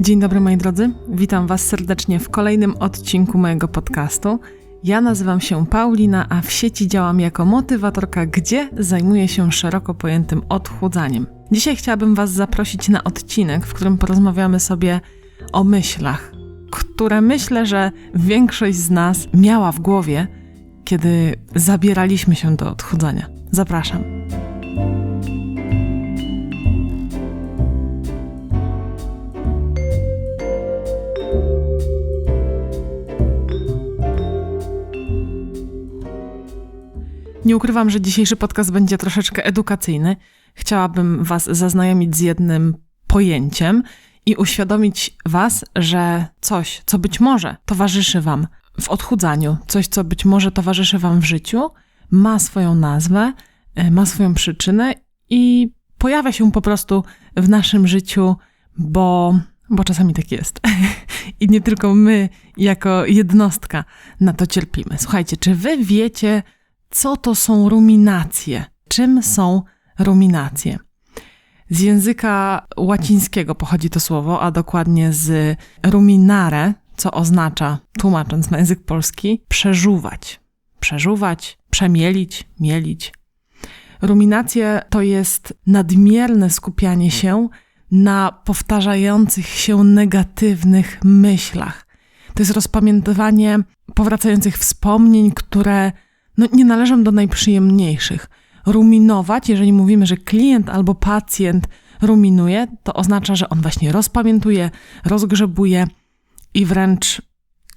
Dzień dobry moi drodzy, witam Was serdecznie w kolejnym odcinku mojego podcastu. Ja nazywam się Paulina, a w sieci działam jako motywatorka, gdzie zajmuję się szeroko pojętym odchudzaniem. Dzisiaj chciałabym Was zaprosić na odcinek, w którym porozmawiamy sobie o myślach, które myślę, że większość z nas miała w głowie, kiedy zabieraliśmy się do odchudzania. Zapraszam. Nie ukrywam, że dzisiejszy podcast będzie troszeczkę edukacyjny. Chciałabym Was zaznajomić z jednym pojęciem i uświadomić Was, że coś, co być może towarzyszy Wam w odchudzaniu, coś, co być może towarzyszy Wam w życiu, ma swoją nazwę, e, ma swoją przyczynę i pojawia się po prostu w naszym życiu, bo, bo czasami tak jest. I nie tylko my, jako jednostka, na to cierpimy. Słuchajcie, czy Wy wiecie, co to są ruminacje? Czym są ruminacje? Z języka łacińskiego pochodzi to słowo, a dokładnie z ruminare, co oznacza, tłumacząc na język polski, przeżuwać. Przeżuwać, przemielić, mielić. Ruminacje to jest nadmierne skupianie się na powtarzających się negatywnych myślach. To jest rozpamiętywanie powracających wspomnień, które no, nie należą do najprzyjemniejszych. Ruminować, jeżeli mówimy, że klient albo pacjent ruminuje, to oznacza, że on właśnie rozpamiętuje, rozgrzebuje i wręcz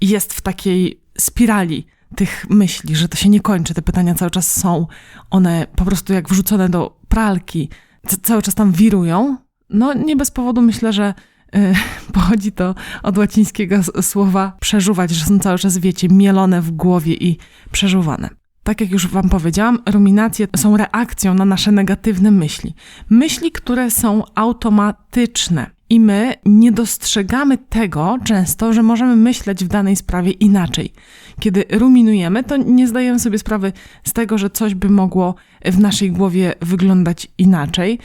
jest w takiej spirali tych myśli, że to się nie kończy, te pytania cały czas są, one po prostu jak wrzucone do pralki, cały czas tam wirują. No nie bez powodu myślę, że y, pochodzi to od łacińskiego słowa przeżuwać, że są cały czas, wiecie, mielone w głowie i przeżuwane. Tak jak już Wam powiedziałam, ruminacje są reakcją na nasze negatywne myśli. Myśli, które są automatyczne. I my nie dostrzegamy tego często, że możemy myśleć w danej sprawie inaczej. Kiedy ruminujemy, to nie zdajemy sobie sprawy z tego, że coś by mogło w naszej głowie wyglądać inaczej.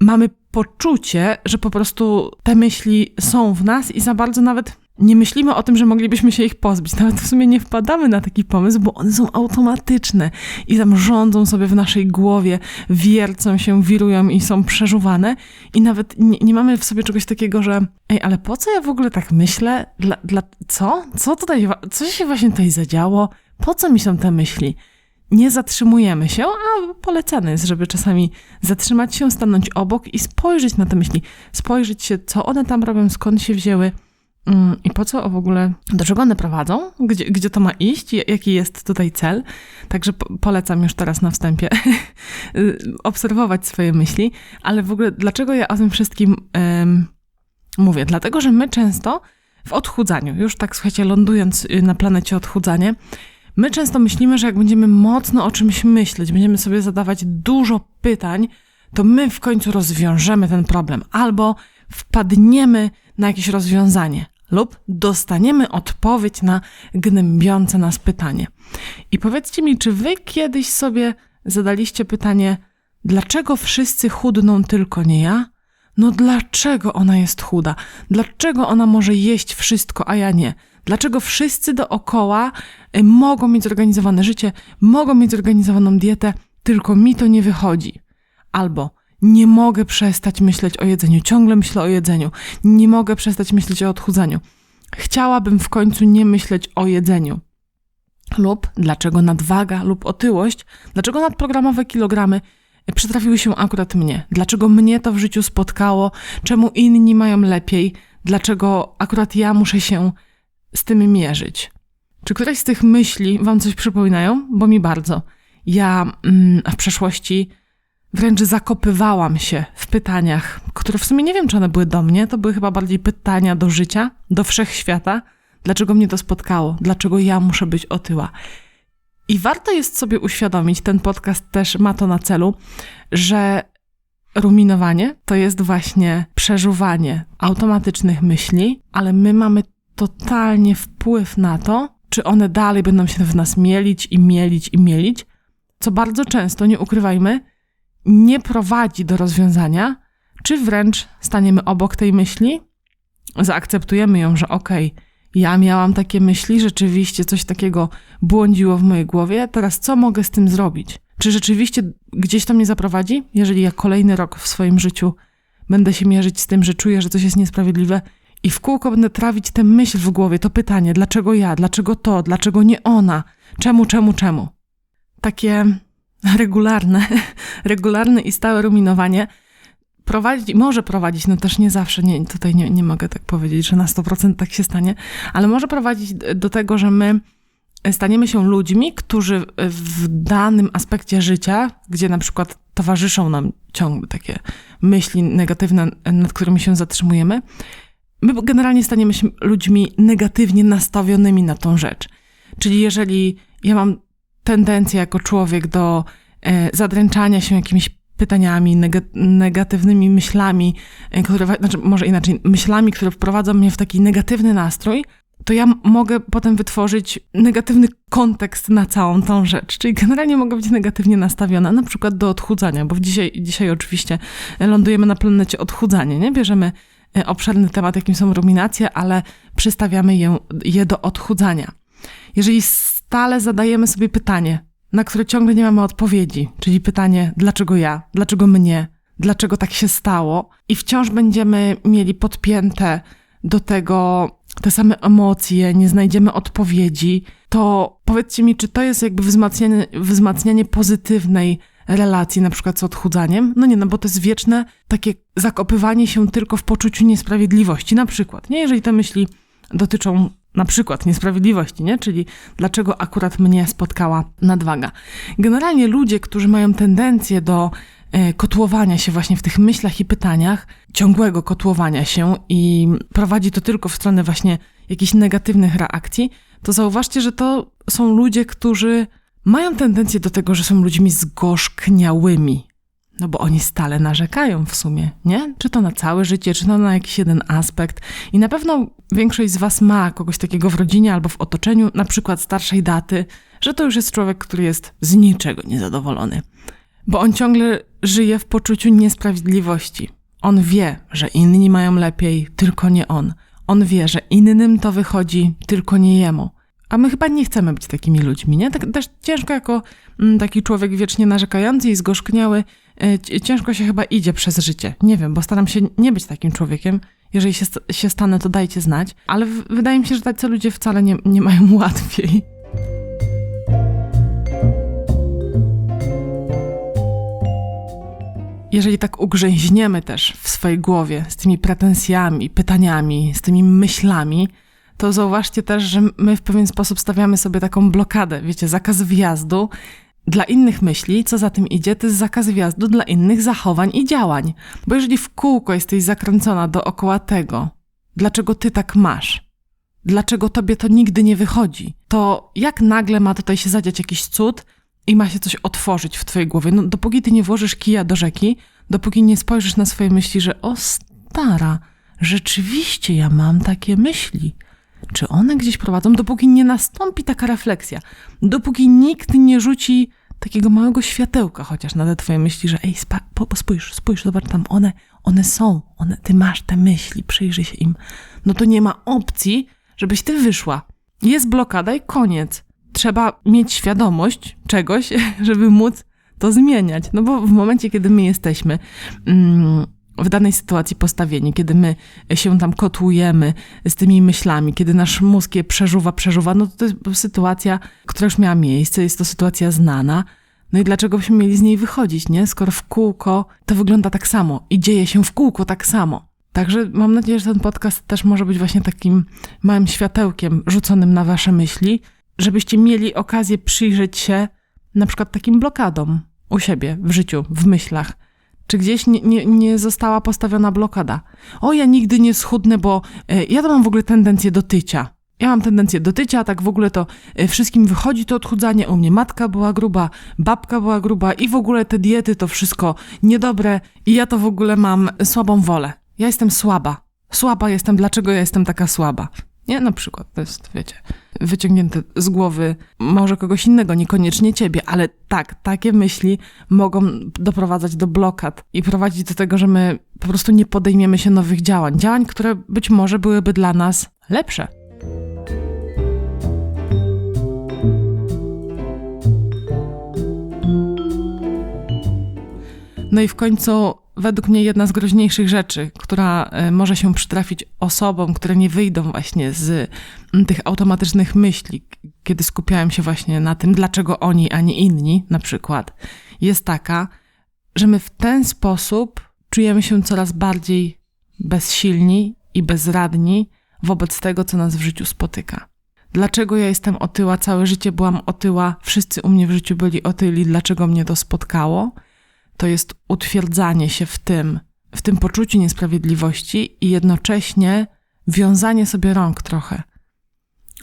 Mamy poczucie, że po prostu te myśli są w nas i za bardzo nawet nie myślimy o tym, że moglibyśmy się ich pozbyć. Nawet w sumie nie wpadamy na taki pomysł, bo one są automatyczne i tam rządzą sobie w naszej głowie, wiercą się, wirują i są przeżuwane. I nawet nie, nie mamy w sobie czegoś takiego, że ej, ale po co ja w ogóle tak myślę? Dla, dla, co? Co tutaj, co się właśnie tutaj zadziało? Po co mi są te myśli? Nie zatrzymujemy się, a polecane jest, żeby czasami zatrzymać się, stanąć obok i spojrzeć na te myśli. Spojrzeć się, co one tam robią, skąd się wzięły, I po co w ogóle, do czego one prowadzą? Gdzie, gdzie to ma iść? Jaki jest tutaj cel? Także polecam już teraz na wstępie obserwować swoje myśli. Ale w ogóle, dlaczego ja o tym wszystkim mówię? Dlatego, że my często w odchudzaniu, już tak słuchajcie, lądując y, na planecie odchudzanie, my często myślimy, że jak będziemy mocno o czymś myśleć, będziemy sobie zadawać dużo pytań, to my w końcu rozwiążemy ten problem albo wpadniemy na jakieś rozwiązanie, lub dostaniemy odpowiedź na gnębiące nas pytanie. I powiedzcie mi, czy wy kiedyś sobie zadaliście pytanie, dlaczego wszyscy chudną, tylko nie ja? No dlaczego ona jest chuda? Dlaczego ona może jeść wszystko, a ja nie? Dlaczego wszyscy dookoła y, mogą mieć zorganizowane życie, mogą mieć zorganizowaną dietę, tylko mi to nie wychodzi? Albo nie mogę przestać myśleć o jedzeniu, ciągle myślę o jedzeniu, nie mogę przestać myśleć o odchudzaniu. Chciałabym w końcu nie myśleć o jedzeniu. Lub dlaczego nadwaga lub otyłość, dlaczego nadprogramowe kilogramy przytrafiły się akurat mnie, dlaczego mnie to w życiu spotkało, czemu inni mają lepiej, dlaczego akurat ja muszę się z tym mierzyć. Czy któreś z tych myśli Wam coś przypominają? Bo mi bardzo. Ja mm, w przeszłości wręcz zakopywałam się w pytaniach, które w sumie nie wiem, czy one były do mnie, to były chyba bardziej pytania do życia, do wszechświata. Dlaczego mnie to spotkało? Dlaczego ja muszę być otyła? I warto jest sobie uświadomić, ten podcast też ma to na celu, że ruminowanie to jest właśnie przeżuwanie automatycznych myśli, ale my mamy totalnie wpływ na to, czy one dalej będą się w nas mielić i mielić i mielić, co bardzo często, nie ukrywajmy, nie prowadzi do rozwiązania, czy wręcz staniemy obok tej myśli zaakceptujemy ją, że okej, okay, ja miałam takie myśli, rzeczywiście coś takiego błądziło w mojej głowie, teraz co mogę z tym zrobić? Czy rzeczywiście gdzieś to mnie zaprowadzi? Jeżeli ja kolejny rok w swoim życiu będę się mierzyć z tym, że czuję, że coś jest niesprawiedliwe i w kółko będę trawić tę myśl w głowie, to pytanie, dlaczego ja, dlaczego to, dlaczego nie ona, czemu, czemu, czemu? Takie regularne, regularne i stałe ruminowanie prowadzić, może prowadzić, no też nie zawsze, nie, tutaj nie, nie mogę tak powiedzieć, że na 100% tak się stanie, ale może prowadzić do tego, że my staniemy się ludźmi, którzy w danym aspekcie życia, gdzie na przykład towarzyszą nam ciągle takie myśli negatywne, nad którymi się zatrzymujemy, my generalnie staniemy się ludźmi negatywnie nastawionymi na tą rzecz. Czyli jeżeli ja mam tendencję jako człowiek do zadręczania się jakimiś pytaniami, negatywnymi myślami, e, które, znaczy może inaczej, myślami, które wprowadzą mnie w taki negatywny nastrój, to ja mogę potem wytworzyć negatywny kontekst na całą tą rzecz. Czyli generalnie mogę być negatywnie nastawiona, na przykład do odchudzania, bo dzisiaj, dzisiaj oczywiście lądujemy na planecie odchudzania, nie? Bierzemy e, obszerny temat, jakim są ruminacje, ale przystawiamy je, je do odchudzania. Jeżeli stale zadajemy sobie pytanie, na które ciągle nie mamy odpowiedzi, czyli pytanie, dlaczego ja, dlaczego mnie, dlaczego tak się stało, i wciąż będziemy mieli podpięte do tego te same emocje, nie znajdziemy odpowiedzi, to powiedzcie mi, czy to jest jakby wzmacnianie, wzmacnianie pozytywnej relacji, na przykład z odchudzaniem? No nie, no bo to jest wieczne takie zakopywanie się tylko w poczuciu niesprawiedliwości, na przykład, nie? Jeżeli te myśli dotyczą na przykład niesprawiedliwości, nie? Czyli dlaczego akurat mnie spotkała nadwaga. Generalnie ludzie, którzy mają tendencję do e, kotłowania się właśnie w tych myślach i pytaniach, ciągłego kotłowania się i prowadzi to tylko w stronę właśnie jakichś negatywnych reakcji, to zauważcie, że to są ludzie, którzy mają tendencję do tego, że są ludźmi zgorzkniałymi. No bo oni stale narzekają w sumie, nie? Czy to na całe życie, czy to na jakiś jeden aspekt. I na pewno większość z Was ma kogoś takiego w rodzinie albo w otoczeniu, na przykład starszej daty, że to już jest człowiek, który jest z niczego niezadowolony. Bo on ciągle żyje w poczuciu niesprawiedliwości. On wie, że inni mają lepiej, tylko nie on. On wie, że innym to wychodzi, tylko nie jemu. A my chyba nie chcemy być takimi ludźmi, nie? Tak też ciężko jako mm, taki człowiek wiecznie narzekający i zgorzkniały, ciężko się chyba idzie przez życie. Nie wiem, bo staram się nie być takim człowiekiem. Jeżeli się, się stanę, to dajcie znać. Ale wydaje mi się, że tacy ludzie wcale nie, nie mają łatwiej. Jeżeli tak ugrzęźniemy też w swojej głowie z tymi pretensjami, pytaniami, z tymi myślami, to zauważcie też, że my w pewien sposób stawiamy sobie taką blokadę, wiecie, zakaz wjazdu dla innych myśli, co za tym idzie, to jest zakaz wjazdu dla innych zachowań i działań. Bo jeżeli w kółko jesteś zakręcona dookoła tego, dlaczego ty tak masz, dlaczego tobie to nigdy nie wychodzi, to jak nagle ma tutaj się zadziać jakiś cud i ma się coś otworzyć w twojej głowie? No, dopóki ty nie włożysz kija do rzeki, dopóki nie spojrzysz na swoje myśli, że o stara, rzeczywiście ja mam takie myśli czy one gdzieś prowadzą, dopóki nie nastąpi taka refleksja, dopóki nikt nie rzuci takiego małego światełka chociaż na te twoje myśli, że ej, spa, po, po, spójrz, spójrz, zobacz tam, one, one są, one, ty masz te myśli, przyjrzyj się im. No to nie ma opcji, żebyś ty wyszła. Jest blokada i koniec. Trzeba mieć świadomość czegoś, żeby móc to zmieniać. No bo w momencie, kiedy my jesteśmy mm, w danej sytuacji postawieni, kiedy my się tam kotłujemy z tymi myślami, kiedy nasz mózg je przeżuwa, przeżuwa, no to to jest sytuacja, która już miała miejsce, jest to sytuacja znana. No i dlaczego byśmy mieli z niej wychodzić, nie? Skoro w kółko to wygląda tak samo i dzieje się w kółko tak samo. Także mam nadzieję, że ten podcast też może być właśnie takim małym światełkiem rzuconym na wasze myśli, żebyście mieli okazję przyjrzeć się na przykład takim blokadom u siebie w życiu, w myślach czy gdzieś nie, nie, nie, została postawiona blokada? O, ja nigdy nie schudnę, bo e, ja to mam w ogóle tendencję do tycia. Ja mam tendencję do tycia, tak w ogóle to e, wszystkim wychodzi to odchudzanie. U mnie matka była gruba, babka była gruba i w ogóle te diety to wszystko niedobre i ja to w ogóle mam słabą wolę. Ja jestem słaba. Słaba jestem, dlaczego ja jestem taka słaba? Nie, na przykład, to jest, wiecie, wyciągnięte z głowy może kogoś innego, niekoniecznie ciebie, ale tak, takie myśli mogą doprowadzać do blokad i prowadzić do tego, że my po prostu nie podejmiemy się nowych działań. Działań, które być może byłyby dla nas lepsze. No i w końcu, według mnie, jedna z groźniejszych rzeczy, która e, może się przytrafić osobom, które nie wyjdą właśnie z tych automatycznych myśli, kiedy skupiałem się właśnie na tym, dlaczego oni, a nie inni, na przykład, jest taka, że my w ten sposób czujemy się coraz bardziej bezsilni i bezradni wobec tego, co nas w życiu spotyka. Dlaczego ja jestem otyła? Całe życie byłam otyła, wszyscy u mnie w życiu byli otyli, dlaczego mnie to spotkało? To jest utwierdzanie się w tym, w tym poczuciu niesprawiedliwości i jednocześnie wiązanie sobie rąk trochę.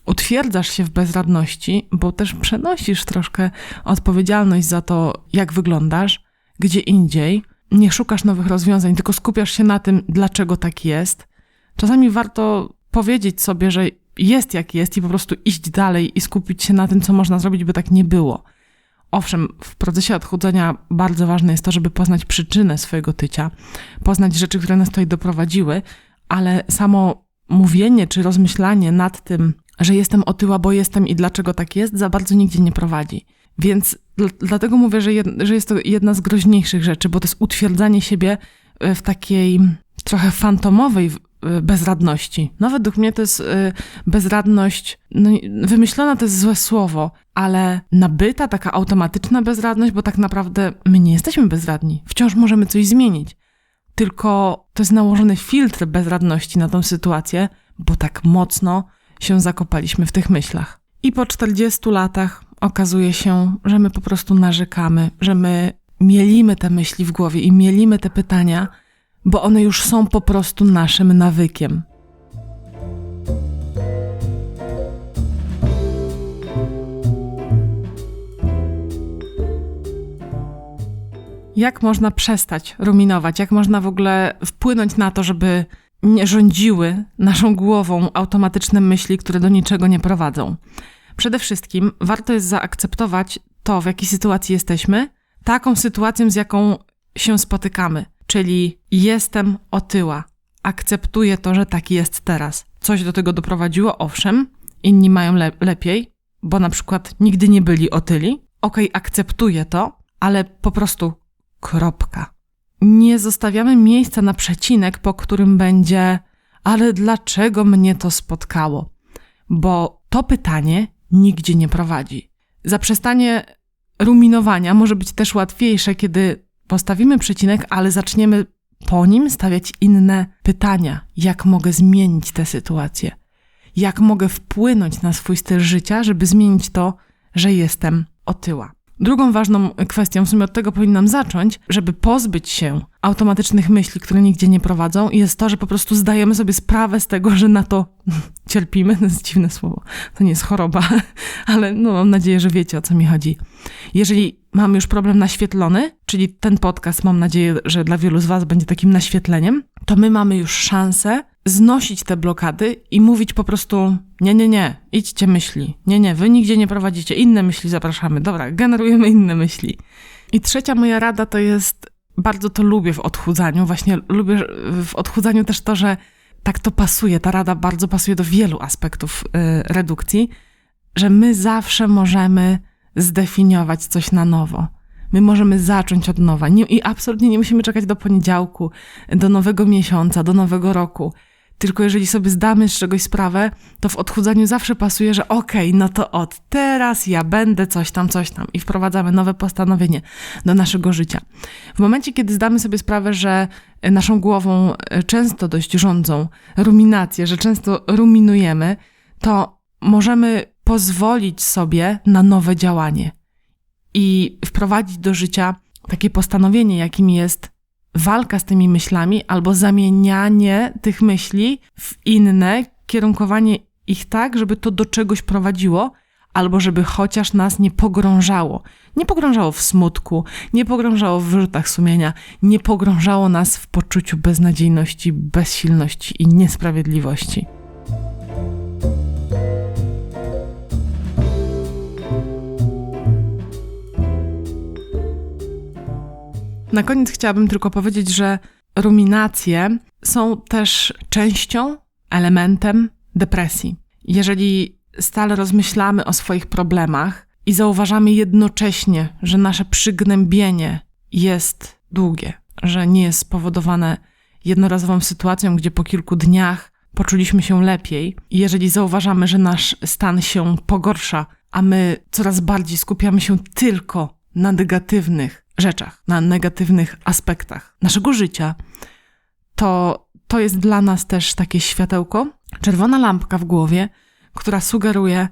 Utwierdzasz się w bezradności, bo też przenosisz troszkę odpowiedzialność za to, jak wyglądasz, gdzie indziej. Nie szukasz nowych rozwiązań, tylko skupiasz się na tym, dlaczego tak jest. Czasami warto powiedzieć sobie, że jest jak jest i po prostu iść dalej i skupić się na tym, co można zrobić, by tak nie było. Owszem, w procesie odchudzania bardzo ważne jest to, żeby poznać przyczynę swojego tycia, poznać rzeczy, które nas tutaj doprowadziły, ale samo mówienie czy rozmyślanie nad tym, że jestem otyła, bo jestem i dlaczego tak jest, za bardzo nigdzie nie prowadzi. Więc dlatego mówię, że, jed, że jest to jedna z groźniejszych rzeczy, bo to jest utwierdzanie siebie w takiej trochę fantomowej bezradności. No według mnie to jest y, bezradność, no, wymyślona to jest złe słowo, ale nabyta, taka automatyczna bezradność, bo tak naprawdę my nie jesteśmy bezradni. Wciąż możemy coś zmienić. Tylko to jest nałożony filtr bezradności na tą sytuację, bo tak mocno się zakopaliśmy w tych myślach. I po 40 latach okazuje się, że my po prostu narzekamy, że my mielimy te myśli w głowie i mielimy te pytania, bo one już są po prostu naszym nawykiem. Jak można przestać ruminować? Jak można w ogóle wpłynąć na to, żeby nie rządziły naszą głową automatyczne myśli, które do niczego nie prowadzą? Przede wszystkim warto jest zaakceptować to, w jakiej sytuacji jesteśmy, taką sytuacją, z jaką się spotykamy. Czyli jestem otyła. Akceptuję to, że tak jest teraz. Coś do tego doprowadziło, owszem, inni mają le lepiej, bo na przykład nigdy nie byli otyli. Okej, okay, akceptuję to, ale po prostu kropka. Nie zostawiamy miejsca na przecinek, po którym będzie, ale dlaczego mnie to spotkało? Bo to pytanie nigdzie nie prowadzi. Zaprzestanie ruminowania może być też łatwiejsze, kiedy postawimy przecinek, ale zaczniemy po nim stawiać inne pytania. Jak mogę zmienić tę sytuację? Jak mogę wpłynąć na swój styl życia, żeby zmienić to, że jestem otyła? Drugą ważną kwestią, w sumie od tego powinnam zacząć, żeby pozbyć się automatycznych myśli, które nigdzie nie prowadzą, jest to, że po prostu zdajemy sobie sprawę z tego, że na to cierpimy. To jest dziwne słowo. To nie jest choroba, ale no, mam nadzieję, że wiecie o co mi chodzi. Jeżeli mam już problem naświetlony, czyli ten podcast, mam nadzieję, że dla wielu z Was będzie takim naświetleniem, to my mamy już szansę znosić te blokady i mówić po prostu: nie, nie, nie, idźcie myśli. Nie, nie, wy nigdzie nie prowadzicie. Inne myśli zapraszamy. Dobra, generujemy inne myśli. I trzecia moja rada to jest: bardzo to lubię w odchudzaniu. Właśnie lubię w odchudzaniu też to, że tak to pasuje. Ta rada bardzo pasuje do wielu aspektów yy, redukcji, że my zawsze możemy zdefiniować coś na nowo. My możemy zacząć od nowa nie, i absolutnie nie musimy czekać do poniedziałku, do nowego miesiąca, do nowego roku. Tylko jeżeli sobie zdamy z czegoś sprawę, to w odchudzaniu zawsze pasuje, że okej, okay, no to od teraz ja będę coś tam, coś tam i wprowadzamy nowe postanowienie do naszego życia. W momencie, kiedy zdamy sobie sprawę, że naszą głową e, często dość rządzą ruminacje, że często ruminujemy, to możemy pozwolić sobie na nowe działanie i wprowadzić do życia takie postanowienie, jakim jest walka z tymi myślami albo zamienianie tych myśli w inne, kierunkowanie ich tak, żeby to do czegoś prowadziło, albo żeby chociaż nas nie pogrążało. Nie pogrążało w smutku, nie pogrążało w wyrzutach sumienia, nie pogrążało nas w poczuciu beznadziejności, bezsilności i niesprawiedliwości. Na koniec chciałabym tylko powiedzieć, że ruminacje są też częścią, elementem depresji. Jeżeli stale rozmyślamy o swoich problemach i zauważamy jednocześnie, że nasze przygnębienie jest długie, że nie jest spowodowane jednorazową sytuacją, gdzie po kilku dniach poczuliśmy się lepiej, i jeżeli zauważamy, że nasz stan się pogorsza, a my coraz bardziej skupiamy się tylko na negatywnych rzeczach, na negatywnych aspektach naszego życia, to to jest dla nas też takie światełko, czerwona lampka w głowie, która sugeruje,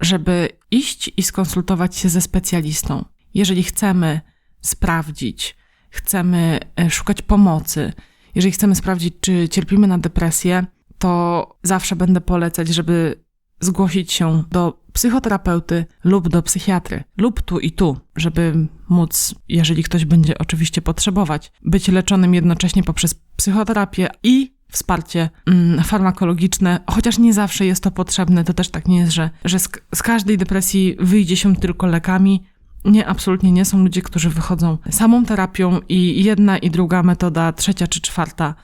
żeby iść i skonsultować się ze specjalistą. Jeżeli chcemy sprawdzić, chcemy e, szukać pomocy, jeżeli chcemy sprawdzić, czy cierpimy na depresję, to zawsze będę polecać, żeby zgłosić się do psychoterapeuty lub do psychiatry, lub tu i tu, żeby móc, jeżeli ktoś będzie oczywiście potrzebować, być leczonym jednocześnie poprzez psychoterapię i wsparcie mm, farmakologiczne, chociaż nie zawsze jest to potrzebne. To też tak nie jest, że, że z, z każdej depresji wyjdzie się tylko lekami. Nie, absolutnie nie. Są ludzie, którzy wychodzą samą terapią i jedna i druga metoda, trzecia czy czwarta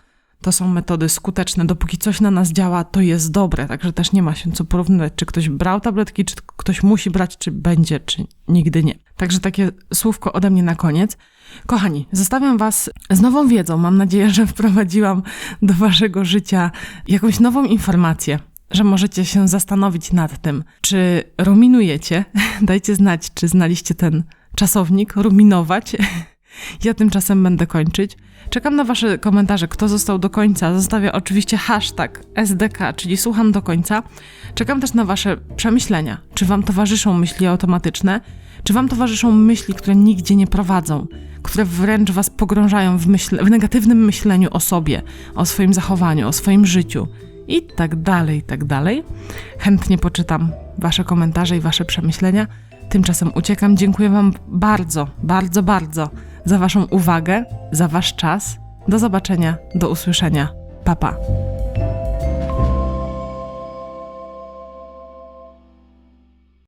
to są metody skuteczne. Dopóki coś na nas działa, to jest dobre, także też nie ma się co porównywać, czy ktoś brał tabletki, czy ktoś musi brać, czy będzie, czy nigdy nie. Także takie słówko ode mnie na koniec. Kochani, zostawiam Was z nową wiedzą. Mam nadzieję, że wprowadziłam do Waszego życia jakąś nową informację, że możecie się zastanowić nad tym, czy ruminujecie. Dajcie znać, czy znaliście ten czasownik, ruminować. Ja tymczasem będę kończyć. Czekam na Wasze komentarze, kto został do końca. Zostawię oczywiście hashtag SDK, czyli słucham do końca. Czekam też na Wasze przemyślenia. Czy Wam towarzyszą myśli automatyczne? Czy Wam towarzyszą myśli, które nigdzie nie prowadzą? Które wręcz Was pogrążają w, myśle, w negatywnym myśleniu o sobie, o swoim zachowaniu, o swoim życiu i tak dalej, i tak dalej. Chętnie poczytam Wasze komentarze i Wasze przemyślenia. Tymczasem uciekam. Dziękuję Wam bardzo, bardzo, bardzo za Waszą uwagę, za Wasz czas. Do zobaczenia, do usłyszenia. Pa, pa.